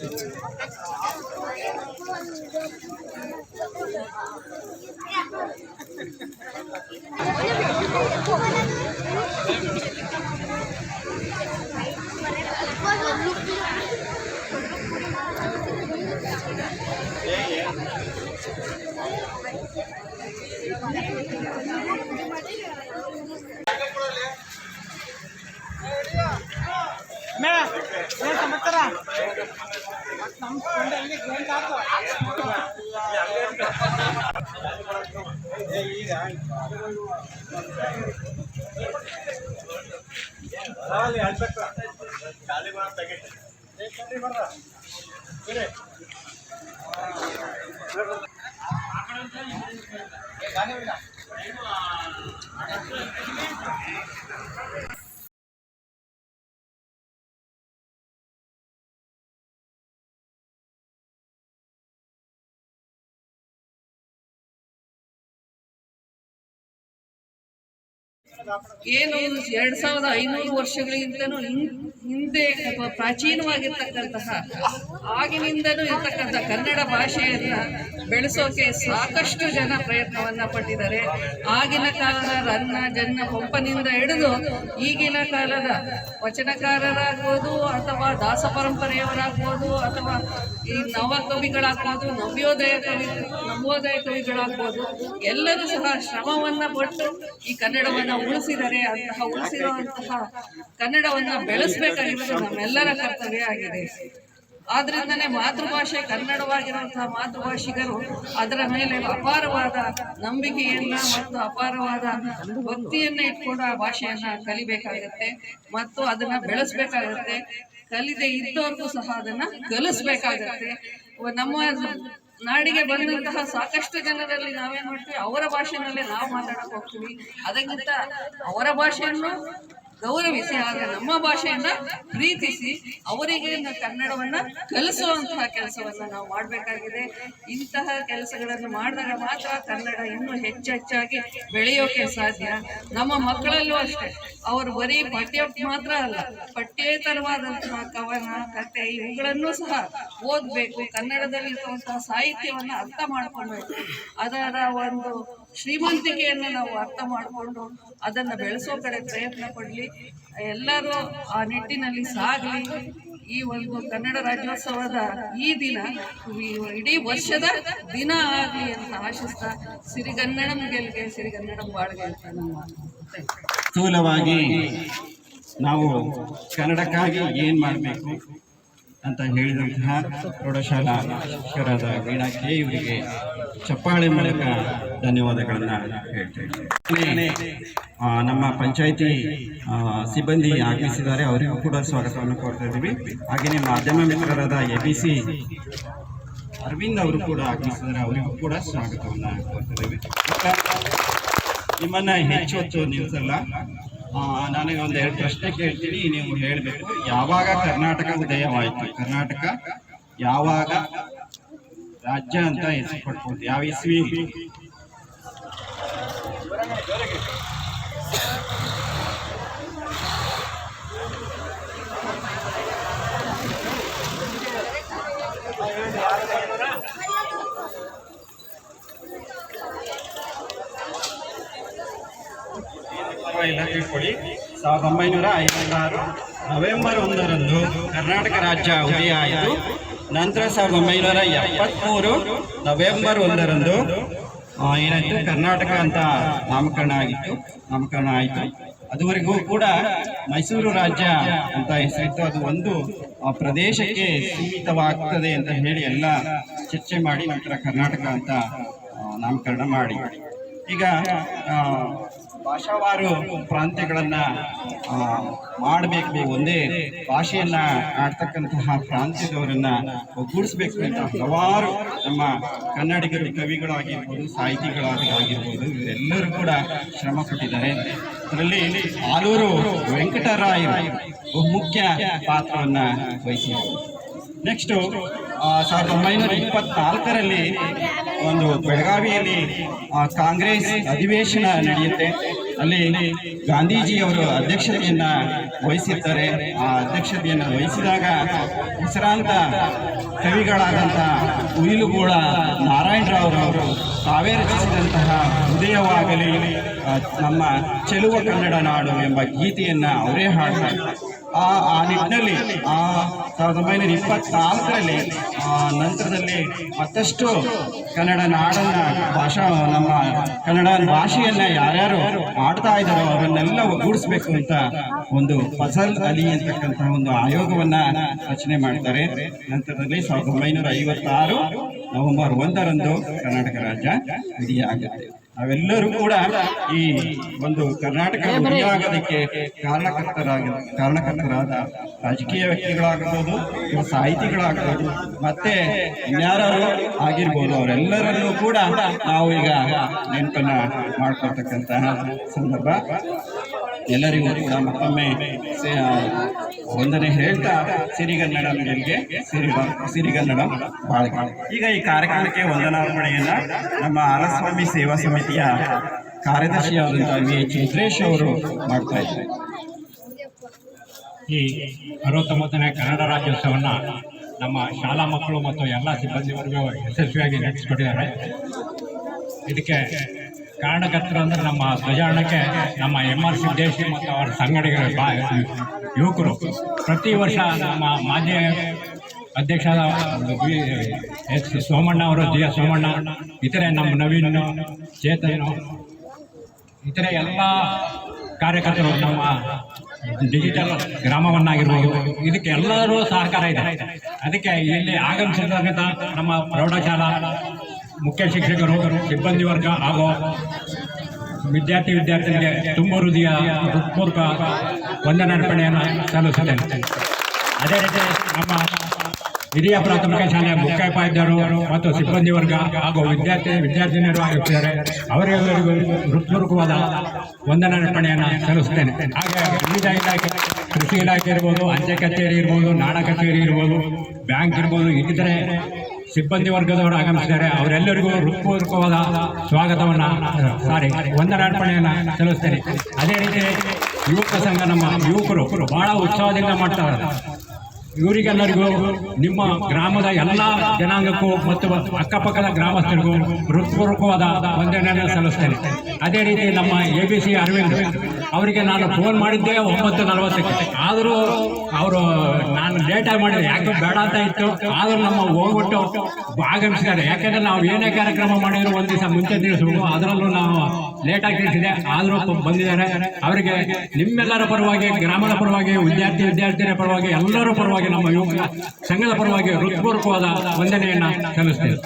Yeah, yeah. ಖಾಲಿ ಹಾಕ್ಬೇಕು ಖಾಲಿ ಬರ ಏನು ಎರಡ್ ಸಾವಿರದ ಐನೂರು ವರ್ಷಗಳಿಗಿಂತನೂ ಹಿಂದೆ ಪ್ರಾಚೀನವಾಗಿರ್ತಕ್ಕಂತಹ ಆಗಿನಿಂದನೂ ಇರ್ತಕ್ಕಂಥ ಕನ್ನಡ ಭಾಷೆಯನ್ನ ಬೆಳೆಸೋಕೆ ಸಾಕಷ್ಟು ಜನ ಪ್ರಯತ್ನವನ್ನ ಪಟ್ಟಿದ್ದಾರೆ. ಆಗಿನ ಕಾಲದ ರನ್ನ, ಜನ್ನ ಪಂಪನಿಂದ ಹಿಡಿದು ಈಗಿನ ಕಾಲದ ವಚನಕಾರರಾಗ್ಬೋದು ಅಥವಾ ದಾಸ ಪರಂಪರೆಯವರಾಗ್ಬೋದು ಅಥವಾ ಈ ನವ ಕವಿಗಳಾಗ್ಬೋದು, ನವ್ಯೋದಯ ಕವಿ, ನವೋದಯ ಕವಿಗಳಾಗ್ಬೋದು, ಎಲ್ಲರೂ ಸಹ ಶ್ರಮವನ್ನ ಪಟ್ಟು ಈ ಕನ್ನಡವನ್ನ ಉಳಿಸಿದರೆ ಅಂತಹ, ಉಳಿಸಿರುವಂತಹ ಕನ್ನಡವನ್ನ ಬೆಳೆಸಬೇಕಾಗಿರೋದು ನಮ್ಮೆಲ್ಲರ ಕರ್ತವ್ಯ ಆಗಿದೆ. ಆದ್ರಿಂದನೇ ಮಾತೃಭಾಷೆ ಕನ್ನಡವಾಗಿರುವಂತಹ ಮಾತೃಭಾಷಿಗರು ಅದರ ಮೇಲೆ ಅಪಾರವಾದ ನಂಬಿಕೆಯನ್ನ ಮತ್ತು ಅಪಾರವಾದ ಭಕ್ತಿಯನ್ನ ಇಟ್ಕೊಂಡು ಆ ಭಾಷೆಯನ್ನ ಕಲಿಬೇಕಾಗುತ್ತೆ ಮತ್ತು ಅದನ್ನ ಬೆಳೆಸ್ಬೇಕಾಗತ್ತೆ. ಕಲಿದೆ ಇದ್ದವ್ರಿಗೂ ಸಹ ಅದನ್ನ ಕಲಿಸ್ಬೇಕಾಗತ್ತೆ. ನಮ್ಮ ನಾಡಿಗೆ ಬಂದಂತಹ ಸಾಕಷ್ಟು ಜನರಲ್ಲಿ ನಾವೇನ್ ಮಾಡ್ತೀವಿ, ಅವರ ಭಾಷೆನಲ್ಲೇ ನಾವು ಮಾತಾಡಕ್ ಹೋಗ್ತೀವಿ. ಅದಕ್ಕಿಂತ ಅವರ ಭಾಷೆಯನ್ನು ಗೌರವಿಸಿ ಆಗ ನಮ್ಮ ಭಾಷೆಯನ್ನ ಪ್ರೀತಿಸಿ ಅವರಿಗೆ ಕನ್ನಡವನ್ನ ಕಲಿಸುವಂತಹ ಕೆಲಸವನ್ನ ನಾವು ಮಾಡಬೇಕಾಗಿದೆ. ಇಂತಹ ಕೆಲಸಗಳನ್ನು ಮಾಡಿದಾಗ ಮಾತ್ರ ಕನ್ನಡ ಇನ್ನೂ ಹೆಚ್ಚೆಚ್ಚಾಗಿ ಬೆಳೆಯೋಕೆ ಸಾಧ್ಯ. ನಮ್ಮ ಮಕ್ಕಳಲ್ಲೂ ಅಷ್ಟೇ. ಅವರು ಬರೀ ಪಠ್ಯ ಮಾತ್ರ ಅಲ್ಲ, ಪಠ್ಯೇತರವಾದಂತಹ ಕವನ ಕತೆ ಇವುಗಳನ್ನು ಸಹ ಓದಬೇಕು. ಕನ್ನಡದಲ್ಲಿ ಇರುವಂತಹ ಸಾಹಿತ್ಯವನ್ನು ಅರ್ಥ ಮಾಡ್ಕೊಳ್ಬೇಕು ಅದರ ಒಂದು ಶ್ರೀಮಂತಿಕೆಯನ್ನು ನಾವು ಅರ್ಥ ಮಾಡಿಕೊಂಡು ಅದನ್ನು ಬೆಳೆಸೋ ಕಡೆ ಪ್ರಯತ್ನ ಪಡಲಿ. ಎಲ್ಲರೂ ಆ ನಿಟ್ಟಿನಲ್ಲಿ ಸಾಗಲಿ. ಈ ಒಂದು ಕನ್ನಡ ರಾಜ್ಯೋತ್ಸವದ ಈ ದಿನ ಇಡೀ ವರ್ಷದ ದಿನ ಆಗಲಿ ಅಂತ ಆಶಿಸ್ತಾ ಸಿರಿಗನ್ನಡಂ ಗೆಲ್ಗೆ, ಸಿರಿಗನ್ನಡಂ ಬಾಳ್ಗೆ ಅಂತ ನಮ್ಮ ಸ್ಥೂಲವಾಗಿ ನಾವು ಕನ್ನಡಕ್ಕಾಗಿ ಏನು ಮಾಡಬೇಕು? ಅಂತ ಹೇಳಿದಂತಹ ಪ್ರೌಢಶಾಲಾ ಶಿಕ್ಷಕರಾದ ವೀಣಾ ಕೆ ಇವರಿಗೆ ಚಪ್ಪಾಳೆ ಮೂಲಕ ಧನ್ಯವಾದಗಳನ್ನು ಹೇಳ್ತೇನೆ ನಮ್ಮ ಪಂಚಾಯಿತಿ ಸಿಬ್ಬಂದಿ ಆಗಮಿಸಿದ್ದಾರೆ. ಅವರಿಗೂ ಕೂಡ ಸ್ವಾಗತವನ್ನು ಕೋರ್ತಾ ಇದ್ದೀವಿ. ಹಾಗೆಯೇ ಮಾಧ್ಯಮ ಮಿತ್ರರಾದ ಎ ಬಿ ಸಿ ಅರವಿಂದ್ ಅವರು ಕೂಡ ಆಗಮಿಸಿದ್ದಾರೆ. ಅವರಿಗೂ ಕೂಡ ಸ್ವಾಗತವನ್ನು ಕೋರ್ತಾ ಇದ್ದೀವಿ. ನಿಮ್ಮನ್ನು ಹೆಚ್ಚು ಹೆಚ್ಚು ನಿಲ್ಸಲ್ಲ. ಆ, ನನಗೆ ಒಂದು ಎರಡು ಪ್ರಶ್ನೆ ಕೇಳ್ತೀನಿ, ನೀವು ಹೇಳಬೇಕು. ಯಾವಾಗ ಕರ್ನಾಟಕ ಉದಯವಾಯಿತು ಕರ್ನಾಟಕ ಯಾವಾಗ ರಾಜ್ಯ ಅಂತ ಹೆಸರು ಪಡ್ಬೋದು ಯಾವ ಇಸ್ವಿ? ಪರವಾಗಿಲ್ಲ ತಿಳ್ಕೊಳ್ಳಿ ಸಾವಿರದ ಒಂಬೈನೂರ ಐವತ್ತಾರು ನವೆಂಬರ್ ಒಂದರಂದು ಕರ್ನಾಟಕ ರಾಜ್ಯ ಉದಯ ಆಯಿತು. ನಂತರ ಸಾವಿರದ ಒಂಬೈನೂರ ಎಪ್ಪತ್ತ್ಮೂರು ನವೆಂಬರ್ ಒಂದರಂದು ಏನಾಯಿತು? ಕರ್ನಾಟಕ ಅಂತ ನಾಮಕರಣ ಆಗಿತ್ತು. ನಾಮಕರಣ ಆಯಿತು. ಅದುವರೆಗೂ ಕೂಡ ಮೈಸೂರು ರಾಜ್ಯ ಅಂತ ಹೆಸರಿತ್ತು. ಅದು ಒಂದು ಪ್ರದೇಶಕ್ಕೆ ಸೀಮಿತವಾಗ್ತದೆ ಅಂತ ಹೇಳಿ ಎಲ್ಲ ಚರ್ಚೆ ಮಾಡಿ ನಂತರ ಕರ್ನಾಟಕ ಅಂತ ನಾಮಕರಣ ಮಾಡಿ. ಈಗ ಭಾಷಾವಾರು ಪ್ರಾಂತ್ಯಗಳನ್ನ ಮಾಡಬೇಕು ಒಂದೇ ಭಾಷೆಯನ್ನ ಆಡ್ತಕ್ಕಂತಹ ಪ್ರಾಂತ್ಯದವರನ್ನ ಒಗ್ಗೂಡಿಸ್ಬೇಕು ಅಂತ ಹಲವಾರು ನಮ್ಮ ಕನ್ನಡಿಗರು ಕವಿಗಳಾಗಿರ್ಬೋದು ಸಾಹಿತಿಗಳಾಗಿ ಆಗಿರ್ಬೋದು, ಇವರೆಲ್ಲರೂ ಕೂಡ ಶ್ರಮ ಪಟ್ಟಿದ್ದಾರೆ. ಅದರಲ್ಲಿ ಆಲೂರು ವೆಂಕಟರಾಯರು ಬಹುಮುಖ್ಯ ಪಾತ್ರವನ್ನ ವಹಿಸಿದ್ದಾರೆ. ನೆಕ್ಸ್ಟು ಸಾವಿರದ ಒಂಬೈನೂರ ಇಪ್ಪತ್ನಾಲ್ಕರಲ್ಲಿ ಒಂದು ಬೆಳಗಾವಿಯಲ್ಲಿ ಕಾಂಗ್ರೆಸ್ ಅಧಿವೇಶನ ನಡೆಯುತ್ತೆ. ಅಲ್ಲಿ ಗಾಂಧೀಜಿಯವರು ಅಧ್ಯಕ್ಷತೆಯನ್ನ ವಹಿಸಿರ್ತಾರೆ. ಆ ಅಧ್ಯಕ್ಷತೆಯನ್ನು ವಹಿಸಿದಾಗ ಹೆಸರಾಂತ ಕವಿಗಳಾದಂಥ ನಾರಾಯಣರಾವ್ ಅವರು ತಾವೇ ರಚಿಸಿದಂತಹ ಉದಯವಾಗಲಿ ನಮ್ಮ ಚೆಲುವ ಕನ್ನಡ ನಾಡು ಎಂಬ ಗೀತೆಯನ್ನು ಅವರೇ ಹಾಡ್ತಾರೆ ಆ ಆ ನಿಟ್ಟಿನಲ್ಲಿ, ಆ ಸಾವಿರದ ಒಂಬೈನೂರ ಇಪ್ಪತ್ನಾಲ್ಕರಲ್ಲಿ, ಆ, ನಂತರದಲ್ಲಿ ಮತ್ತಷ್ಟು ಕನ್ನಡ ನಾಡನ್ನ ಭಾಷಾ, ನಮ್ಮ ಕನ್ನಡ ಭಾಷೆಯನ್ನ ಯಾರ್ಯಾರು ಆಡ್ತಾ ಇದ್ದಾರೋ ಅವನ್ನೆಲ್ಲ ಒಗ್ಗೂಡಿಸ್ಬೇಕು ಅಂತ ಒಂದು ಫಸಲ್ ಅಲಿ ಅಂತಕ್ಕಂತಹ ಒಂದು ಆಯೋಗವನ್ನ ರಚನೆ ಮಾಡ್ತಾರೆ ನಂತರದಲ್ಲಿ ಸಾವಿರದ ಒಂಬೈನೂರ ಐವತ್ತಾರು ನವೆಂಬರ್ ಒಂದರಂದು ಕರ್ನಾಟಕ ರಾಜ್ಯ ವಿಧಿಯಾಗುತ್ತೆ ನಾವೆಲ್ಲರೂ ಕೂಡ ಈ ಒಂದು ಕರ್ನಾಟಕ ಆಗೋದಕ್ಕೆ ಕಾರಣಕರ್ತರಾಗ ಕಾರಣಕರ್ತರಾದ ರಾಜಕೀಯ ವ್ಯಕ್ತಿಗಳಾಗಬಹುದು ಸಾಹಿತಿಗಳಾಗಬಹುದು ಮತ್ತೆ ಇನ್ಯಾರು ಆಗಿರ್ಬೋದು ಅವರೆಲ್ಲರನ್ನೂ ಕೂಡ ನಾವು ಈಗ ನೆನಪನ್ನ ಮಾಡ್ಕೊಳ್ತಕ್ಕಂತಹ ಸಂದರ್ಭ. ಎಲ್ಲರಿಗೂ ಕೂಡ ಮತ್ತೊಮ್ಮೆ ವಂದನೆ ಹೇಳ್ತಾ ನಿಮಗೆ ಸಿರಿ ಸಿರಿಗನ್ನಡ ಬಾಳ್ಗೆ. ಈಗ ಈ ಕಾರ್ಯಕ್ರಮಕ್ಕೆ ವಂದನಾರ್ಪಣೆಯನ್ನ ನಮ್ಮ ಆರಸ್ವಾಮಿ ಸೇವಾ ಸಮಿತಿಯ ಕಾರ್ಯದರ್ಶಿಯಾದಂತಹ ವಿ ಎಚ್ ಅವರು ಮಾಡ್ತಾ ಇದ್ದಾರೆ. ಈ ಅರವತ್ತೊಂಬತ್ತನೇ ಕನ್ನಡ ರಾಜ್ಯೋತ್ಸವವನ್ನು ನಮ್ಮ ಶಾಲಾ ಮಕ್ಕಳು ಮತ್ತು ಎಲ್ಲ ಸಿಬ್ಬಂದಿವರೆಗೂ ಯಶಸ್ವಿಯಾಗಿ ನಡೆಸಿಕೊಟ್ಟಿದ್ದಾರೆ. ಇದಕ್ಕೆ ಕಾರಣಕರ್ತರು ಅಂದರೆ ನಮ್ಮ ಧ್ವಜಾರಣಕ್ಕೆ ನಮ್ಮ ಎಂ ಆರ್ ಸಿದ್ದೇಶಿ ಮತ್ತು ಅವರ ಸಂಘಟಕರು ಯುವಕರು. ಪ್ರತಿ ವರ್ಷ ನಮ್ಮ ಮಾಜಿ ಅಧ್ಯಕ್ಷ ಎಸ್ ಸೋಮಣ್ಣ ಅವರು, ಜಿ ಎಸ್ ಸೋಮಣ್ಣ, ಇತರೆ ನಮ್ಮ ನವೀನ್, ಚೇತನ್, ಇತರೆ ಎಲ್ಲ ಕಾರ್ಯಕರ್ತರು ನಮ್ಮ ಡಿಜಿಟಲ್ ಗ್ರಾಮವನ್ನಾಗಿರ್ಬೋದು. ಇದಕ್ಕೆ ಎಲ್ಲರೂ ಸಹಕಾರ ಇದೆ. ಅದಕ್ಕೆ ಇಲ್ಲಿ ಆಗಮಿಸಿದಂಥ ನಮ್ಮ ಪ್ರೌಢಶಾಲಾ ಮುಖ್ಯ ಶಿಕ್ಷಕರು, ಸಿಬ್ಬಂದಿ ವರ್ಗ ಹಾಗೂ ವಿದ್ಯಾರ್ಥಿ ವಿದ್ಯಾರ್ಥಿಗಳಿಗೆ ತುಂಬ ಹೃದಯ, ಹೃತ್ಪೂರ್ವಕ ವಂದನಾರ್ಪಣೆಯನ್ನು ಸಲ್ಲಿಸುತ್ತೇನೆ. ಅದೇ ರೀತಿ ನಮ್ಮ ಹಿರಿಯ ಪ್ರಾಥಮಿಕ ಶಾಲೆಯ ಮುಖ್ಯೋಪಾಧ್ಯಾಯರು ಮತ್ತು ಸಿಬ್ಬಂದಿ ವರ್ಗ ಹಾಗೂ ವಿದ್ಯಾರ್ಥಿ ವಿದ್ಯಾರ್ಥಿನಿಯರು ಆಗಿರ್ತಾರೆ ಅವರೆಲ್ಲರಿಗೂ ಹೃತ್ಪೂರ್ವಕವಾದ ವಂದನಾರ್ಪಣೆಯನ್ನು ಸಲ್ಲಿಸುತ್ತೇನೆ. ಹಾಗೆ ವಿವಿಧ ಇಲಾಖೆ, ಕೃಷಿ ಇಲಾಖೆ ಇರ್ಬೋದು, ಅಂಚೆ ಕಚೇರಿ ಇರ್ಬೋದು, ನಾಡ ಕಚೇರಿ ಇರ್ಬೋದು, ಬ್ಯಾಂಕ್ ಇರ್ಬೋದು ಇತರೆ ಸಿಬ್ಬಂದಿ ವರ್ಗದವರು ಆಗಮಿಸಿದ್ದಾರೆ ಅವರೆಲ್ಲರಿಗೂ ಹೃತ್ಪೂರ್ವಕವಾದ ಸ್ವಾಗತವನ್ನು, ಸಾರಿ ವಂದನಾರ್ಪಣೆಯನ್ನು ಸಲ್ಲಿಸ್ತೇನೆ. ಅದೇ ರೀತಿ ಯುವಕ ಸಂಘ ನಮ್ಮ ಯುವಕರು ಬಹಳ ಉತ್ಸಾಹದಿಂದ ಮಾಡ್ತಾರೆ. ಇವರಿಗೆಲ್ಲರಿಗೂ ನಿಮ್ಮ ಗ್ರಾಮದ ಎಲ್ಲ ಜನಾಂಗಕ್ಕೂ ಮತ್ತು ಅಕ್ಕಪಕ್ಕದ ಗ್ರಾಮಸ್ಥರಿಗೂ ಹೃತ್ಪೂರ್ವಕವಾದ ವಂದನೆಯನ್ನು ಸಲ್ಲಿಸ್ತೇನೆ. ಅದೇ ರೀತಿ ನಮ್ಮ ಎ ಬಿ ಸಿ ಅರವಿಂದ್ ಅವರಿಗೆ ನಾನು ಫೋನ್ ಮಾಡಿದ್ದೆ ಒಂಬತ್ತು ನಲವತ್ತಕ್ಕೆ. ಆದರೂ ಅವರು, ನಾನು ಲೇಟಾಗಿ ಮಾಡಿದೆ ಯಾಕೆ ಬೇಡ ಅಂತ ಇತ್ತು. ಆದರೂ ನಮ್ಮ ಹೋಗ್ಬಿಟ್ಟು ಆಗಮಿಸಿದ್ದಾರೆ ಯಾಕೆಂದ್ರೆ ನಾವು ಏನೇ ಕಾರ್ಯಕ್ರಮ ಮಾಡಿದ್ರು ಒಂದು ದಿವಸ ಮುಂಚೆ ತಿಳಿಸ್ಬೇಕು. ಅದರಲ್ಲೂ ನಾವು ಲೇಟಾಗಿ ತಿಳಿಸಿದೆ. ಆದರೂ ಬಂದಿದ್ದಾರೆ. ಅವರಿಗೆ ನಿಮ್ಮೆಲ್ಲರ ಪರವಾಗಿ, ಗ್ರಾಮದ ಪರವಾಗಿ, ವಿದ್ಯಾರ್ಥಿ, ವಿದ್ಯಾರ್ಥಿನಿಯರ ಪರವಾಗಿ, ಎಲ್ಲರ ಪರವಾಗಿ ನಮ್ಮ ಯುವಕ ಸಂಘದ ಪರವಾಗಿ ಹೃತ್ಪೂರ್ವಕವಾದ ವಂದನೆಯನ್ನು ಸಲ್ಲಿಸ್ತೇವೆ